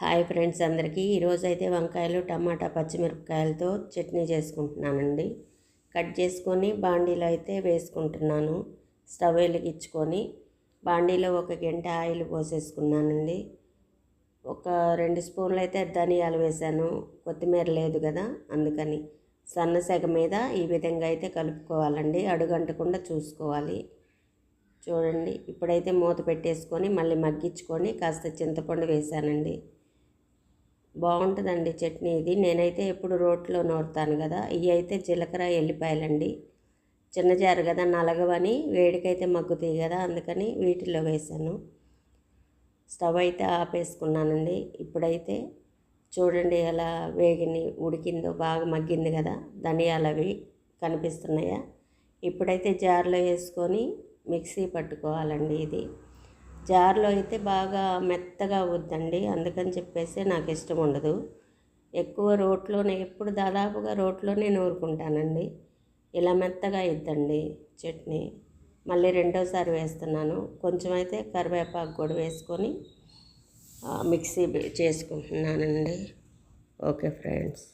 Hi friends అందరికీ. ఈరోజైతే వంకాయలు టమాటా పచ్చిమిరపకాయలతో చట్నీ చేసుకుంటున్నానండి. కట్ చేసుకొని బాండీలో అయితే వేసుకుంటున్నాను. స్టవ్ వెలిగించుకొని బాండీలో ఒక గంట ఆయిల్ పోసేసుకున్నానండి. ఒక రెండు స్పూన్లు అయితే ధనియాలు వేసాను. కొత్తిమీర లేదు కదా అందుకని సన్న సెగ మీద ఈ విధంగా అయితే కలుపుకోవాలండి. అడుగంటకుండా చూసుకోవాలి. చూడండి ఇప్పుడైతే మూత పెట్టేసుకొని మళ్ళీ మగ్గించుకొని కాస్త చింతపండు వేసానండి. బాగుంటుందండి చట్నీ ఇది. నేనైతే ఎప్పుడు రోట్లో నూరుతాను కదా. ఇవి అయితే జీలకర్ర ఎల్లిపాయలండి. చిన్న జారు కదా నలగవని వేడికైతే మగ్గుతాయి కదా అందుకని వీటిలో వేసాను. స్టవ్ అయితే ఆపేసుకున్నానండి. ఇప్పుడైతే చూడండి ఎలా వేగిని ఉడికిందో బాగా మగ్గింది కదా. ధనియాలు అవి కనిపిస్తున్నాయా? ఇప్పుడైతే జార్లో వేసుకొని మిక్సీ పట్టుకోవాలండి ఇది. జార్లో అయితే బాగా మెత్తగా అవుద్దండి. అందుకని చెప్పేసి నాకు ఇష్టం ఉండదు. ఎక్కువ రోట్లోనే ఎప్పుడు దాదాపుగా రోట్లోనే నూరుకుంటానండి. ఇలా మెత్తగా ఇద్దండి చట్నీ. మళ్ళీ రెండోసారి వేస్తున్నాను. కొంచెం అయితే కరివేపాకు కూడా వేసుకొని మిక్సీ చేసుకుంటున్నానండి. Okay friends.